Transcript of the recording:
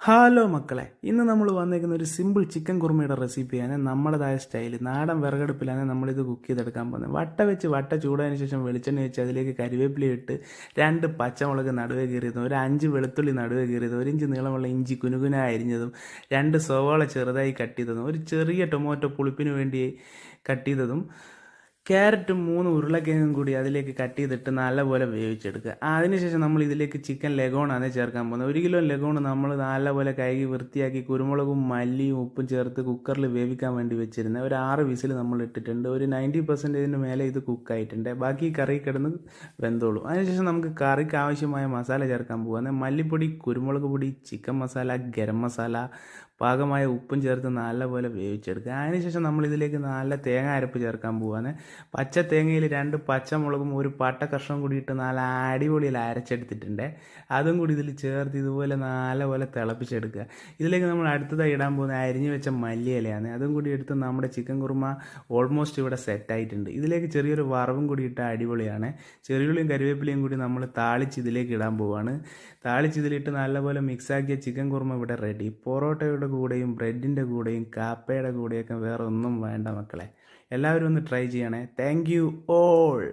Hello മക്കളെ ഇന്ന് നമ്മൾ വന്നേക്കുന്ന ഒരു സിമ്പിൾ ചിക്കൻ കുറുമയുടെ റെസിപ്പിയാണ് നമ്മുടേതായ സ്റ്റൈൽ നാടൻ വിറകടുപ്പിലാണ് നമ്മളിത് കുക്ക് ചെയ്തെടുക്കാൻ പോകുന്നത്. വട്ട വെച്ച് വട്ട ചൂടായതിന് ശേഷം വെളിച്ചെണ്ണ വെച്ച് അതിലേക്ക് കരിവേപ്പില ഇട്ട് രണ്ട് പച്ചമുളക് നടുവേ കീറിയതും ഒരു അഞ്ച് വെളുത്തുള്ളി നടുവേ കീറിയതും ഒരു ഇഞ്ച് നീളമുള്ള ഇഞ്ചി കുനുകുന അരിഞ്ഞതും രണ്ട് സവാള ചെറുതായി കട്ട് ചെയ്തതും ഒരു ചെറിയ ടൊമാറ്റോ പുളിപ്പിന് വേണ്ടി കട്ട് ചെയ്തതും ക്യാരറ്റും മൂന്ന് ഉരുളക്കിഴങ്ങും കൂടി അതിലേക്ക് കട്ട് ചെയ്തിട്ട് നല്ലപോലെ വേവിച്ചെടുക്കുക. അതിനുശേഷം നമ്മൾ ഇതിലേക്ക് ചിക്കൻ ലെഗോണാണ് ചേർക്കാൻ പോകുന്നത്. ഒരു കിലോ ലെഗോൺ നമ്മൾ നല്ലപോലെ കഴുകി വൃത്തിയാക്കി കുരുമുളകും മല്ലിയും ഉപ്പും ചേർത്ത് കുക്കറിൽ വേവിക്കാൻ വേണ്ടി വെച്ചിരുന്നത് ഒരു ആറ് വിസിൽ നമ്മൾ ഇട്ടിട്ടുണ്ട്. ഒരു നയന്റി പെർസെന്റേജിന് മേലെ ഇത് കുക്കായിട്ടുണ്ട് ബാക്കി കറി കിടന്ന് വെന്തോളൂ. അതിനുശേഷം നമുക്ക് കറിക്ക് ആവശ്യമായ മസാല ചേർക്കാൻ പോകുന്നത് മല്ലിപ്പൊടി കുരുമുളക് പൊടി ചിക്കൻ മസാല ഗരം മസാല പാകമായ ഉപ്പും ചേർത്ത് നല്ലപോലെ വേവിച്ചെടുക്കുക. അതിനുശേഷം നമ്മൾ ഇതിലേക്ക് നല്ല തേങ്ങ അരപ്പ് ചേർക്കാൻ പോവാണ്. പച്ച തേങ്ങയിൽ രണ്ട് പച്ചമുളകും ഒരു പട്ട കഷ്ണം കൂടി ഇട്ട് നല്ല അടിപൊളിയിൽ അരച്ചെടുത്തിട്ടുണ്ട്. അതും കൂടി ഇതിൽ ചേർത്ത് ഇതുപോലെ നല്ലപോലെ തിളപ്പിച്ചെടുക്കുക. ഇതിലേക്ക് നമ്മൾ അടുത്തതായി ഇടാൻ പോകുന്ന അരിഞ്ഞു വെച്ച മല്ലിയിലയാണ്. അതും കൂടി എടുത്ത് നമ്മുടെ ചിക്കൻ കുറുമ ഓൾമോസ്റ്റ് ഇവിടെ സെറ്റായിട്ടുണ്ട് ഇതിലേക്ക് ചെറിയൊരു വറവും കൂടി ഇട്ട അടിപൊളിയാണ്. ചെറിയുള്ളിയും കറിവേപ്പിലയും കൂടി നമ്മൾ താളിച്ച് ഇതിലേക്ക് ഇടാൻ പോവാണ്. താളിച്ച് ഇതിലിട്ട് നല്ലപോലെ മിക്സാക്കിയ ചിക്കൻ കുറുമ ഇവിടെ റെഡി പൊറോട്ടയുടെ കൂടെയും ബ്രെഡിന്റെ കൂടെയും കാപ്പയുടെ കൂടെയൊക്കെ വേറെ ഒന്നും വേണ്ട മക്കളെ. എല്ലാവരും ഒന്ന് ട്രൈ ചെയ്യണേ. and thank you all.